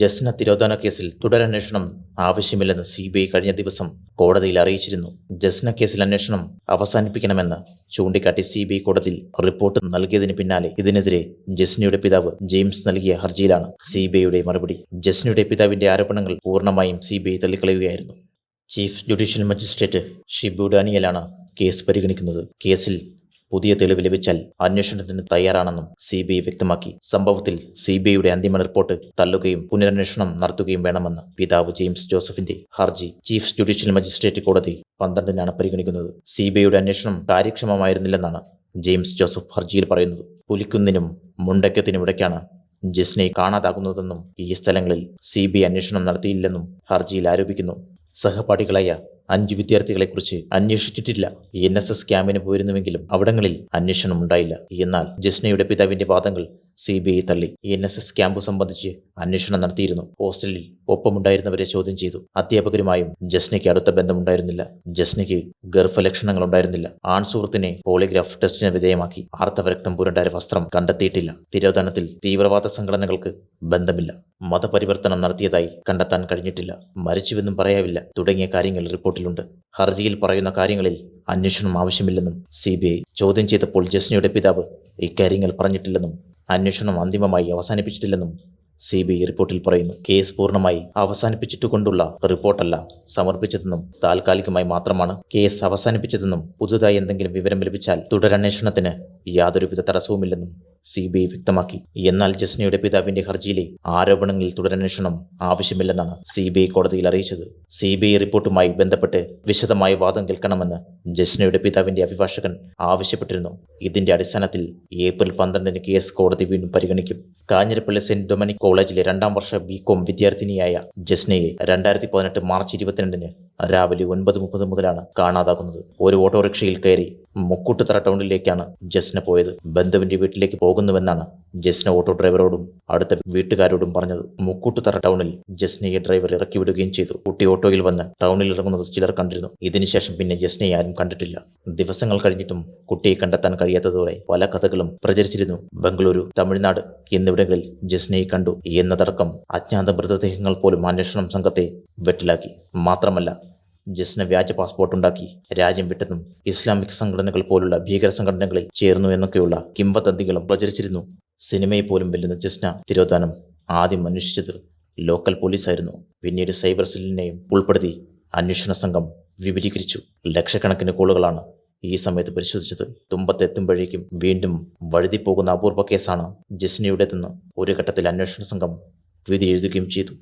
ജസ്ന തിരോധാന കേസിൽ തുടരന്വേഷണം ആവശ്യമില്ലെന്ന് C B I കഴിഞ്ഞ ദിവസം കോടതിയിൽ അറിയിച്ചിരുന്നു. ജസ്ന കേസിൽ അന്വേഷണം അവസാനിപ്പിക്കണമെന്ന് ചൂണ്ടിക്കാട്ടി സി ബി ഐ കോടതിയിൽ റിപ്പോർട്ട് നൽകിയതിന് പിന്നാലെ ഇതിനെതിരെ ജസ്നയുടെ പിതാവ് ജെയിംസ് നൽകിയ ഹർജിയിലാണ് സി ബി ഐയുടെ മറുപടി. ജസ്നയുടെ പിതാവിന്റെ ആരോപണങ്ങൾ പൂർണമായും സി ബി ഐ തള്ളിക്കളയുകയായിരുന്നു. ചീഫ് ജുഡീഷ്യൽ മജിസ്ട്രേറ്റ് ഷിബു ഡാനിയലാണ് കേസ് പരിഗണിക്കുന്നത്. കേസിൽ പുതിയ തെളിവ് ലഭിച്ചാൽ അന്വേഷണത്തിന് തയ്യാറാണെന്നും സി ബി ഐ വ്യക്തമാക്കി. സംഭവത്തിൽ സി ബി ഐയുടെ അന്തിമ റിപ്പോർട്ട് തള്ളുകയും പുനരന്വേഷണം നടത്തുകയും വേണമെന്ന് പിതാവ് ജെയിംസ് ജോസഫിന്റെ ഹർജി. ചീഫ് ജുഡീഷ്യൽ മജിസ്ട്രേറ്റ് കോടതി പന്ത്രണ്ടിനാണ് പരിഗണിക്കുന്നത്. സി ബി ഐയുടെ അന്വേഷണം കാര്യക്ഷമമായിരുന്നില്ലെന്നാണ് ജെയിംസ് ജോസഫ് ഹർജിയിൽ പറയുന്നത്. പുലിക്കുന്നിനും മുണ്ടക്കത്തിനും ഇടയ്ക്കാണ് ജസ്നെ കാണാതാകുന്നതെന്നും ഈ സ്ഥലങ്ങളിൽ സി ബി അന്വേഷണം നടത്തിയില്ലെന്നും ഹർജിയിൽ ആരോപിക്കുന്നു. സഹപാഠികളായ അഞ്ച് വിദ്യാർത്ഥികളെക്കുറിച്ച് അന്വേഷിച്ചിട്ടില്ല. എൻ എസ് എസ് ക്യാമ്പിന് പോയിരുന്നുവെങ്കിലും അവിടങ്ങളിൽ അന്വേഷണം ഉണ്ടായില്ല. എന്നാൽ ജസ്നയുടെ പിതാവിന്റെ വാദങ്ങൾ സി ബി ഐ തള്ളി. എൻ എസ് എസ് ക്യാമ്പ് സംബന്ധിച്ച് അന്വേഷണം നടത്തിയിരുന്നു. ഹോസ്റ്റലിൽ ഒപ്പമുണ്ടായിരുന്നവരെ ചോദ്യം ചെയ്തു. അധ്യാപകരുമായും ജസ്നയ്ക്ക് അടുത്ത ബന്ധമുണ്ടായിരുന്നില്ല. ജസ്നയ്ക്ക് ഗർഭലക്ഷണങ്ങൾ ഉണ്ടായിരുന്നില്ല ആൺ സുഹൃത്തിനെ പോളിഗ്രാഫ് ടെസ്റ്റിന് വിധേയമാക്കി. ആർത്തവരക്തം പുരണ്ടായ വസ്ത്രം കണ്ടെത്തിയിട്ടില്ല. തിരോധാനത്തിൽ തീവ്രവാദ സംഘടനകൾക്ക് ബന്ധമില്ല. മതപരിവർത്തനം നടത്തിയതായി കണ്ടെത്താൻ കഴിഞ്ഞിട്ടില്ല. മരിച്ചുവെന്നും പറയാവില്ല. തുടങ്ങിയ കാര്യങ്ങൾ റിപ്പോർട്ടിലുണ്ട്. ഹർജിയിൽ പറയുന്ന കാര്യങ്ങളിൽ അന്വേഷണം ആവശ്യമില്ലെന്നും സി ബി ഐ ചോദ്യം ചെയ്തപ്പോൾ ജസ്നയുടെ പിതാവ് ഇക്കാര്യങ്ങൾ പറഞ്ഞിട്ടില്ലെന്നും അന്വേഷണം അന്തിമമായി അവസാനിപ്പിച്ചിട്ടില്ലെന്നും സി ബി ഐ റിപ്പോർട്ടിൽ പറയുന്നു. കേസ് പൂർണമായി അവസാനിപ്പിച്ചിട്ടുകൊണ്ടുള്ള റിപ്പോർട്ടല്ല സമർപ്പിച്ചതെന്നും താൽക്കാലികമായി മാത്രമാണ് കേസ് അവസാനിപ്പിച്ചതെന്നും പുതുതായി എന്തെങ്കിലും വിവരം ലഭിച്ചാൽ തുടരന്വേഷണത്തിന് യാതൊരുവിധ തടസ്സവുമില്ലെന്നും സി ബി ഐ വ്യക്തമാക്കി. എന്നാൽ ജസ്നയുടെ പിതാവിന്റെ ഹർജിയിലെ ആരോപണങ്ങളിൽ തുടരന്വേഷണം ആവശ്യമില്ലെന്നാണ് സി ബി ഐ കോടതിയിൽ അറിയിച്ചത്. സി ബി ഐ റിപ്പോർട്ടുമായി ബന്ധപ്പെട്ട് വിശദമായ വാദം കേൾക്കണമെന്ന് ജസ്നയുടെ പിതാവിന്റെ അഭിഭാഷകൻ ആവശ്യപ്പെട്ടിരുന്നു. ഇതിന്റെ അടിസ്ഥാനത്തിൽ ഏപ്രിൽ പന്ത്രണ്ടിന് കേസ് കോടതി വീണ്ടും പരിഗണിക്കും. കാഞ്ഞിരപ്പള്ളി സെന്റ് ഡൊമിനിക് കോളേജിലെ രണ്ടാം വർഷ ബി കോം വിദ്യാർത്ഥിനിയായ ജസ്നയെ രണ്ടായിരത്തി പതിനെട്ട് മാർച്ച് ഇരുപത്തിരണ്ടിന് രാവിലെ ഒൻപത് മുപ്പത് മുതലാണ് കാണാതാകുന്നത്. ഒരു ഓട്ടോറിക്ഷയിൽ കയറി മുക്കൂട്ടുതറ ടൗണിലേക്കാണ് ജസ്ന പോയത്. ബന്ധുവിന്റെ വീട്ടിലേക്ക് പോകുന്നുവെന്നാണ് ജസ്ന ഓട്ടോ ഡ്രൈവറോടും അടുത്ത വീട്ടുകാരോടും പറഞ്ഞത്. മുക്കൂട്ടുതറ ടൗണിൽ ജസ്നയെ ഡ്രൈവർ ഇറക്കി വിടുകയും ചെയ്തു. കുട്ടി ഓട്ടോയിൽ വന്ന് ടൗണിൽ ഇറങ്ങുന്നത് ചിലർ കണ്ടിരുന്നു. ഇതിനുശേഷം പിന്നെ ജസ്നയെ ആരും കണ്ടിട്ടില്ല. ദിവസങ്ങൾ കഴിഞ്ഞിട്ടും കുട്ടിയെ കണ്ടെത്താൻ കഴിയാത്തതോടെ പല കഥകളും പ്രചരിച്ചിരുന്നു. ബംഗളൂരു തമിഴ്നാട് എന്നിവിടങ്ങളിൽ ജസ്നയെ കണ്ടു എന്നതടക്കം അജ്ഞാത മൃതദേഹങ്ങൾ പോലും അന്വേഷണം സംഘത്തെ വെട്ടിലാക്കി. മാത്രമല്ല ജസ്ന വ്യാജ പാസ്പോർട്ട് ഉണ്ടാക്കി രാജ്യം വിട്ടതും ഇസ്ലാമിക് സംഘടനകൾ പോലുള്ള ഭീകര സംഘടനകളിൽ ചേർന്നു എന്നൊക്കെയുള്ള കിംവദന്തികളും പ്രചരിച്ചിരുന്നു. സിനിമയെ പോലും വെല്ലുന്ന ജസ്ന തിരോധാനം ആദ്യം അന്വേഷിച്ചത് ലോക്കൽ പോലീസായിരുന്നു. പിന്നീട് സൈബർ സെല്ലിനെയും ഉൾപ്പെടുത്തി അന്വേഷണ സംഘം വിപുലീകരിച്ചു. ലക്ഷക്കണക്കിന് കോളുകളാണ് ഈ സമയത്ത് പരിശോധിച്ചത്. തുമ്പത്തെത്തുമ്പോഴേക്കും വീണ്ടും വഴുതിപ്പോകുന്ന അപൂർവ കേസാണ് ജസ്നയുടേതെന്ന് ഒരു ഘട്ടത്തിൽ അന്വേഷണ സംഘം വിധി എഴുതുകയും ചെയ്തു.